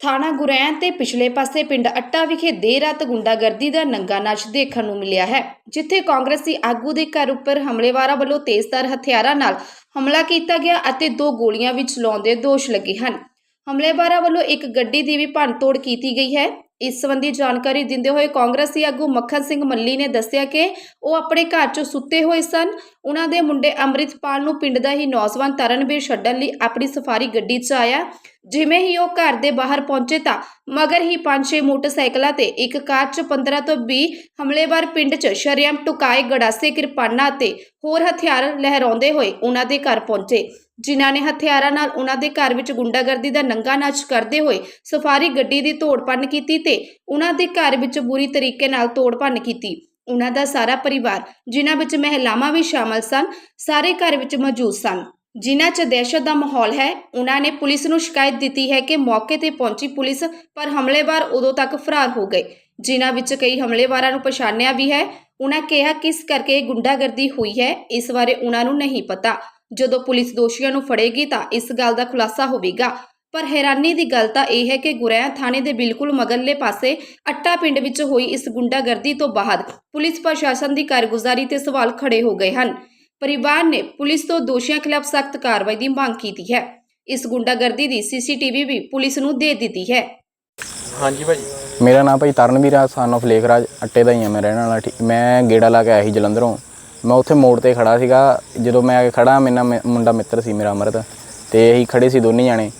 ਥਾਣਾ ਗੁਰੈਣ ਤੇ ਪਿਛਲੇ ਪਾਸੇ ਪਿੰਡ ਅੱਟਾ ਵਿਖੇ ਦੇਰ ਰਾਤ ਗੁੰਡਾਗਰਦੀ ਦਾ ਨੰਗਾ ਨਾਚ ਦੇਖਣ ਨੂੰ ਮਿਲਿਆ ਹੈ, ਜਿੱਥੇ ਕਾਂਗਰਸੀ ਆਗੂ ਦੇ ਘਰ ਉੱਪਰ ਹਮਲੇਵਾਰਾਂ ਵੱਲੋਂ ਤੇਜ਼ਧਾਰ ਹਥਿਆਰਾਂ ਨਾਲ ਹਮਲਾ ਕੀਤਾ ਗਿਆ ਅਤੇ ਦੋ ਗੋਲੀਆਂ ਵਿੱਚ ਲਾਉਣ ਦੇ ਦੋਸ਼ ਲੱਗੇ ਹਨ। ਹਮਲੇਵਾਰਾਂ ਵੱਲੋਂ ਇੱਕ ਗੱਡੀ ਦੀ ਵੀ ਭੰਨਤੋੜ ਕੀਤੀ ਗਈ ਹੈ। ਇਸ ਸੰਬੰਧੀ ਜਾਣਕਾਰੀ ਦਿੰਦੇ ਹੋਏ ਕਾਂਗਰਸੀ ਆਗੂ ਮੱਖਣ ਸਿੰਘ ਮੱਲੀ ਨੇ ਦੱਸਿਆ ਕਿ ਉਹ ਆਪਣੇ ਘਰ 'ਚ ਸੁੱਤੇ ਹੋਏ ਸਨ। ਉਹਨਾਂ ਦੇ ਮੁੰਡੇ ਅੰਮ੍ਰਿਤਪਾਲ ਨੂੰ ਪਿੰਡ ਦਾ ਹੀ ਨੌਜਵਾਨ ਤਰਨਵੀਰ ਛੱਡਣ ਲਈ ਆਪਣੀ ਸਫਾਰੀ ਗੱਡੀ 'ਚ ਆਇਆ। ਜਿਵੇਂ ਹੀ ਉਹ ਘਰ ਦੇ ਬਾਹਰ ਪਹੁੰਚੇ ਤਾਂ ਮਗਰ ਹੀ ਪੰਜ ਛੇ ਮੋਟਰਸਾਈਕਲਾਂ ਤੇ ਇੱਕ ਕਾਰ 'ਚ 15 ਤੋਂ 20 ਹਮਲੇਵਾਰ ਪਿੰਡ 'ਚ ਸ਼ਰੇਆਮ ਟੁਕਾਏ ਗੜਾਸੇ ਕਿਰਪਾਨਾਂ ਅਤੇ ਹੋਰ ਹਥਿਆਰ ਲਹਿਰਾਉਂਦੇ ਹੋਏ ਉਹਨਾਂ ਦੇ ਘਰ ਪਹੁੰਚੇ। ਜਿਨ੍ਹਾਂ ਨੇ ਹਥਿਆਰਾਂ ਨਾਲ ਉਹਨਾਂ ਦੇ ਘਰ ਵਿੱਚ ਗੁੰਡਾਗਰਦੀ ਦਾ ਨੰਗਾ ਨਾਚ ਕਰਦੇ ਹੋਏ ਸਫਾਰੀ ਗੱਡੀ ਦੀ ਤੋੜਪੰਨ ਕੀਤੀ ਤੇ ਉਹਨਾਂ ਦੇ ਘਰ ਵਿੱਚ ਬੁਰੀ ਤਰੀਕੇ ਨਾਲ ਤੋੜਪੰਨ ਕੀਤੀ। ਉਹਨਾਂ ਦਾ ਸਾਰਾ ਪਰਿਵਾਰ, ਜਿਨ੍ਹਾਂ ਵਿੱਚ ਮਹਿਲਾਵਾਂ ਵੀ ਸ਼ਾਮਲ ਸਨ, ਸਾਰੇ ਘਰ ਵਿੱਚ ਮੌਜੂਦ ਸਨ। ਜਿਨ੍ਹਾਂ 'ਚ ਦਹਿਸ਼ਤ ਦਾ ਮਾਹੌਲ ਹੈ, ਉਹਨਾਂ ਨੇ ਪੁਲਿਸ ਨੂੰ ਸ਼ਿਕਾਇਤ ਦਿੱਤੀ ਹੈ ਕਿ ਮੌਕੇ ਤੇ ਪਹੁੰਚੀ ਪੁਲਿਸ, ਪਰ ਹਮਲੇਵਾਰ ਉਦੋਂ ਤੱਕ ਫਰਾਰ ਹੋ ਗਏ। ਜਿਨ੍ਹਾਂ ਵਿੱਚ ਕਈ ਹਮਲੇਵਾਰਾਂ ਨੂੰ ਪਛਾਣਿਆ ਵੀ ਹੈ, ਉਹਨਾਂ ਕਿਹਾ ਕਿਸ ਕਰਕੇ ਗੁੰਡਾਗਰਦੀ ਹੋਈ ਹੈ, ਇਸ ਬਾਰੇ ਉਹਨਾਂ ਨੂੰ ਨਹੀਂ ਪਤਾ। ਜਦੋਂ ਪੁਲਿਸ ਦੋਸ਼ੀਆਂ ਨੂੰ ਫੜੇਗੀ ਤਾਂ ਇਸ ਗੱਲ ਦਾ ਖੁਲਾਸਾ ਹੋਵੇਗਾ। ਪਰ ਹੈਰਾਨੀ ਦੀ ਗੱਲ ਤਾਂ ਇਹ ਹੈ ਕਿ ਗੁਰੈਆ ਥਾਣੇ ਦੇ ਬਿਲਕੁਲ ਮਗਰਲੇ ਪਾਸੇ ਅੱਟਾ ਪਿੰਡ ਵਿੱਚ ਹੋਈ ਇਸ ਗੁੰਡਾਗਰਦੀ ਤੋਂ ਬਾਅਦ ਪੁਲਿਸ ਪ੍ਰਸ਼ਾਸਨ ਦੀ ਕਾਰਗੁਜ਼ਾਰੀ ਤੇ ਸਵਾਲ ਖੜੇ ਹੋ ਗਏ ਹਨ। ਪਰਿਵਾਰ ਨੇ ਪੁਲਿਸ ਤੋਂ ਦੋਸ਼ੀਆਂ ਖਿਲਾਫ ਸਖਤ ਕਾਰਵਾਈ ਦੀ ਮੰਗ ਕੀਤੀ ਹੈ। ਇਸ ਗੁੰਡਾਗਰਦੀ ਦੀ ਸੀਸੀਟੀਵੀ ਵੀ ਪੁਲਿਸ ਨੂੰ ਦੇ ਦਿੱਤੀ ਹੈ। ਹਾਂਜੀ ਭਾਜੀ। ਮੇਰਾ ਨਾਮ ਭਾਈ ਤਰਨਵੀਰ ਆ ਸਨ of ਲੇਖਰਾਜ ਅੱਟੇ ਦਾ ਹੀ ਆ ਮੈਂ ਰਹਿਣ ਵਾਲਾ ਠੀਕ- ਮੈਂ ਗੇੜਾ ਲਾ ਕੇ ਆਇਆ ਸੀ ਜਲੰਧਰੋਂ। ਮੈਂ ਉੱਥੇ ਮੋੜ ਤੇ ਖੜਾ ਸੀਗਾ। ਜਦੋਂ ਮੈਂ ਆ ਕੇ ਖੜਾ ਮੇਰਾ ਮੁੰਡਾ ਮਿੱਤਰ ਸੀ ਮੇਰਾ ਅਮਰਤ ਤੇ ਅਸੀਂ ਖੜੇ ਸੀ ਦੋਨੇ ਜਾਣੇ।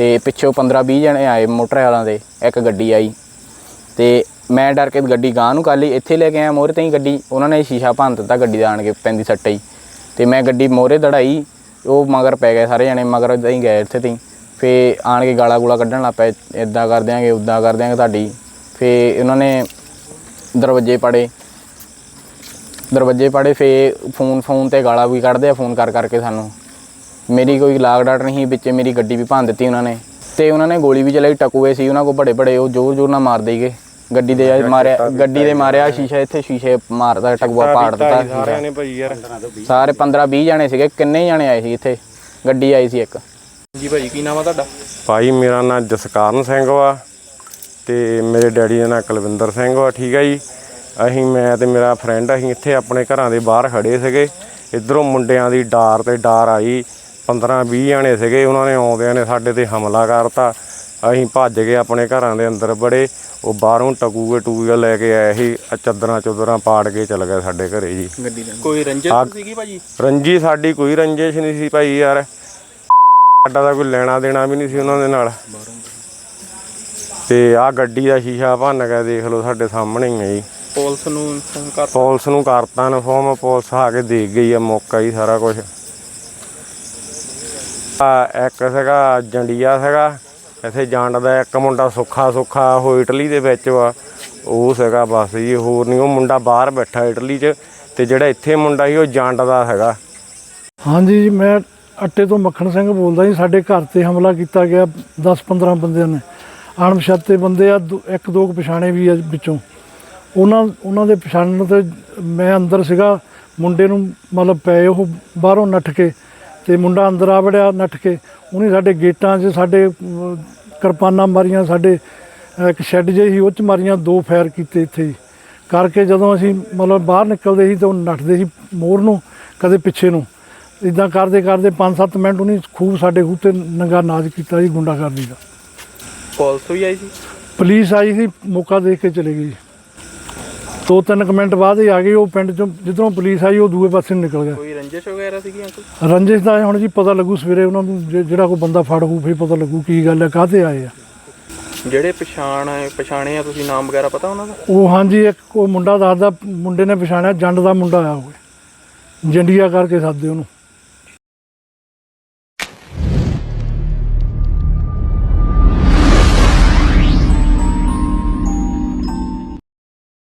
ਤੇ ਪਿੱਛੋਂ 15 20 ਜਣੇ ਆਏ ਮੋਟਰ ਵਾਲਾਂ ਦੇ ਇੱਕ ਗੱਡੀ ਆਈ। ਤੇ ਮੈਂ ਡਰ ਕੇ ਗੱਡੀ ਗਾਂ ਨੂੰ ਕਰ ਲਈ। ਇੱਥੇ ਲੈ ਕੇ ਆਇਆ ਮੋਰੇ ਤੇ ਹੀ ਗੱਡੀ। ਉਹਨਾਂ ਨੇ ਸ਼ੀਸ਼ਾ ਭੰਨ ਦਿੱਤਾ ਗੱਡੀ ਦਾ ਆਣ ਕੇ ਪੈਂਦੀ ਸੱਟੇ ਹੀ ਤੇ ਮੈਂ ਗੱਡੀ ਮੋਰੇ ਦੜਾਈ। ਉਹ ਮਗਰ ਪੈ ਗਏ ਸਾਰੇ ਜਣੇ, ਮਗਰ ਇਦਾਂ ਹੀ ਗਏ ਇੱਥੇ ਤੇ ਹੀ। ਫੇ ਆਣ ਕੇ ਗਾਲਾ ਗੂਲਾ ਕੱਢਣ ਲੱਗ ਪਏ। ਇਦਾਂ ਕਰ ਦਿਆਂਗੇ ਉਦਾਂ ਕਰ ਦਿਆਂਗੇ ਤੁਹਾਡੀ। ਫੇ ਉਹਨਾਂ ਨੇ ਦਰਵਾਜ਼ੇ ਪੜੇ। ਦਰਵਾਜ਼ੇ ਪੜੇ ਫੇ ਫੋਨ ਫੋਨ ਤੇ ਗਾਲਾ ਵੀ ਕੱਢਦੇ ਆ, ਫੋਨ ਕਰ ਕਰਕੇ ਸਾਨੂੰ। ਮੇਰੀ ਕੋਈ ਲਾਗ ਡਾਟ ਨਹੀਂ ਵਿੱਚ ਮੇਰੀ ਗੱਡੀ ਵੀ ਭੰਨ ਦਿੱਤੀ ਉਹਨਾਂ ਨੇ। ਤੇ ਉਹਨਾਂ ਨੇ ਗੋਲੀ ਵੀ ਚਲਾਈ ਟਕੂਏ ਸੀ ਉਹਨਾਂ ਕੋ ਬੜੇ ਬੜੇ ਉਹ ਜ਼ੋਰ ਜ਼ੋਰ ਨਾਲ ਮਾਰ ਦੇਈਗੇ ਗੱਡੀ ਦੇ ਮਾਰਿਆ ਗੱਡੀ ਦੇ ਮਾਰਿਆ ਸ਼ੀਸ਼ਾ ਇੱਥੇ ਸ਼ੀਸ਼ੇ ਮਾਰਦਾ ਟਕੂਆ ਪਾੜ ਦਿੱਤਾ। ਸਾਰਿਆਂ ਨੇ ਭਾਜੀ ਯਾਰ। ਸਾਰੇ 15 20 ਜਣੇ ਸੀਗੇ ਕਿੰਨੇ ਜਣੇ ਆਏ ਸੀ ਇੱਥੇ? ਗੱਡੀ ਆਈ ਸੀ ਇੱਕ। ਜੀ ਭਾਜੀ ਕੀ ਨਾਮ ਆ ਤੁਹਾਡਾ? ਭਾਈ ਮੇਰਾ ਨਾਮ ਜਸਕਾਰਨ ਸਿੰਘ ਵਾ ਤੇ ਮੇਰੇ ਡੈਡੀ ਦਾ ਨਾਮ ਕੁਲਵਿੰਦਰ ਸਿੰਘ ਵਾ ਠੀਕ ਹੈ ਜੀ। ਅਸੀਂ ਮੈਂ ਤੇ ਮੇਰਾ ਫਰੈਂਡ ਅਸੀਂ ਇੱਥੇ ਆਪਣੇ ਘਰਾਂ ਦੇ ਬਾਹਰ ਖੜੇ ਸੀਗੇ। ਇਧਰੋਂ ਮੁੰਡਿਆਂ ਦੀ ਡਾਰ ਤੇ ਡਾਰ ਆਈ। 15 20 ਜਣੇ ਸੀਗੇ ਉਹਨਾਂ ਨੇ ਆਉਂਦਿਆਂ ਨੇ ਸਾਡੇ ਤੇ ਹਮਲਾ ਕਰਤਾ। ਅਸੀਂ ਭੱਜ ਗਏ ਆਪਣੇ ਘਰਾਂ ਦੇ ਅੰਦਰ ਬੜੇ ਉਹ ਬਾਹਰੋਂ ਟਕੂਗੇ ਟੂਗੇ ਲੈ ਕੇ ਆਏ ਸੀ ਆਹ ਚਾਦਰਾਂ ਚੁਦਰਾਂ ਪਾੜ ਕੇ ਚਲ ਗਏ ਸਾਡੇ ਘਰੇ ਜੀ। ਗੱਡੀ ਦਾ ਕੋਈ ਰੰਜਿਸ਼ ਸੀਗੀ ਭਾਜੀ? ਰੰਜੀ ਸਾਡੀ ਕੋਈ ਰੰਜਿਸ਼ ਨਹੀਂ ਸੀ ਭਾਈ ਯਾਰ। ਸਾਡਾ ਤਾਂ ਕੋਈ ਲੈਣਾ ਦੇਣਾ ਵੀ ਨਹੀਂ ਸੀ ਉਹਨਾਂ ਦੇ ਨਾਲ। ਤੇ ਆਹ ਗੱਡੀ ਦਾ ਸ਼ੀਸ਼ਾ ਭੰਨ ਕੇ ਦੇਖ ਲਓ ਸਾਡੇ ਸਾਹਮਣੇ ਹੀ ਹੈ ਜੀ। ਪੁਲਿਸ ਨੂੰ ਕਰ ਪੁਲਿਸ ਨੂੰ ਕਰਤਾ ਇਨਫੋਰਮ ਪੁਲਿਸ ਆ ਕੇ ਦੇਖ ਗਈ ਆ ਮੌਕਾ ਹੀ ਸਾਰਾ ਕੁਝ ਇੱਕ ਸੀਗਾ ਜੰਡੀਆ ਸੀਗਾ, ਇੱਥੇ ਜੰਡ ਇੱਕ ਮੁੰਡਾ ਸੁੱਖਾ ਸੁੱਖਾ ਉਹ ਇਟਲੀ ਦੇ ਵਿੱਚ ਵਾ, ਉਹ ਸੀਗਾ ਬਸ ਜੀ, ਹੋਰ ਨਹੀਂ ਉਹ ਮੁੰਡਾ ਬਾਹਰ ਬੈਠਾ ਇਟਲੀ 'ਚ ਤੇ ਜਿਹੜਾ ਇੱਥੇ ਮੁੰਡਾ ਸੀ ਉਹ ਜੰਡ ਹੈਗਾ। ਹਾਂਜੀ ਜੀ, ਮੈਂ ਅੱਟੇ ਤੋਂ ਮੱਖਣ ਸਿੰਘ ਬੋਲਦਾ ਜੀ, ਸਾਡੇ ਘਰ ਤੇ ਹਮਲਾ ਕੀਤਾ ਗਿਆ 10-15 ਬੰਦਿਆਂ ਨੇ। ਅਣਪਛਾਤੇ ਬੰਦੇ ਆ, ਦੋ- ਇੱਕ ਦੋ ਕੁ ਪਛਾਣੇ ਵੀ ਆ ਵਿੱਚੋਂ। ਉਹਨਾਂ ਉਹਨਾਂ ਦੇ ਪਛਾਣਨ ਤੇ ਮੈਂ ਅੰਦਰ ਸੀਗਾ, ਮੁੰਡੇ ਨੂੰ ਮਤਲਬ ਪਏ, ਉਹ ਬਾਹਰੋਂ ਨੱਠ ਕੇ ਤੇ ਮੁੰਡਾ ਅੰਦਰ ਆ ਵੜਿਆ ਨੱਠ ਕੇ। ਉਹਨੇ ਸਾਡੇ ਗੇਟਾਂ 'ਚ ਸਾਡੇ ਕਿਰਪਾਨਾਂ ਮਾਰੀਆਂ ਸਾਡੇ ਇੱਕ ਸ਼ੈੱਡ ਜਿਹੀ ਉਹ 'ਚ ਮਾਰੀਆਂ ਦੋ ਫਾਇਰ ਕੀਤੇ ਇੱਥੇ ਹੀ। ਕਰਕੇ ਜਦੋਂ ਅਸੀਂ ਮਤਲਬ ਬਾਹਰ ਨਿਕਲਦੇ ਸੀ ਤਾਂ ਉਹ ਨੱਠਦੇ ਸੀ ਮੋਰ ਨੂੰ ਕਦੇ ਪਿੱਛੇ ਨੂੰ। ਇਦਾਂ ਕਰਦੇ ਕਰਦੇ 5-7 ਮਿੰਟ ਉਹਨੇ ਖੂਬ ਸਾਡੇ ਖੂਹ ਤੇ ਨੰਗਾ ਨਾਚ ਕੀਤਾ ਜੀ ਗੁੰਡਾਗਰਦੀ ਦਾ। ਪੁਲਿਸ ਵੀ ਆਈ ਸੀ? ਪੁਲਿਸ ਆਈ ਸੀ ਮੌਕਾ ਦੇਖ ਕੇ ਚਲੇ ਗਈ। ਦੋ ਤਿੰਨ ਕੁ ਮਿੰਟ ਬਾਅਦ ਹੀ ਆ ਗਈ ਉਹ ਪਿੰਡ ਚੋਂ ਜਿੱਧਰੋਂ ਪੁਲਿਸ ਆਈ ਉਹ ਦੂਏ ਪਾਸੇ ਨੂੰ ਨਿਕਲ ਗਿਆ। ਕੋਈ ਰੰਜਿਸ਼ ਵਗੈਰਾ ਸੀਗੀ ਅੰਕਲ? ਰੰਜਿਸ਼ ਦਾ ਹੁਣ ਜੀ ਪਤਾ ਲੱਗੂ ਸਵੇਰੇ ਉਹਨਾਂ ਨੂੰ ਜੇ- ਜਿਹੜਾ ਕੋਈ ਬੰਦਾ ਫੜ ਹੋਊ ਫਿਰ ਪਤਾ ਲੱਗੂ ਕੀ ਗੱਲ ਹੈ ਕਾਹਤੇ ਆਏ ਆ। ਜਿਹੜੇ ਪਛਾਣ ਆਏ ਪਛਾਣੇ ਆ ਤੁਸੀਂ ਨਾਮ ਵਗੈਰਾ ਪਤਾ ਉਹਨਾਂ ਦਾ? ਉਹ ਹਾਂਜੀ ਇੱਕ ਉਹ ਮੁੰਡਾ ਦੱਸਦਾ ਮੁੰਡੇ ਨੇ ਪਛਾਣਿਆ ਜੰਡ ਦਾ ਮੁੰਡਾ ਆ ਉਹ ਜੰਡੀਆ ਕਰਕੇ ਸਾਦੇ ਉਹਨੂੰ।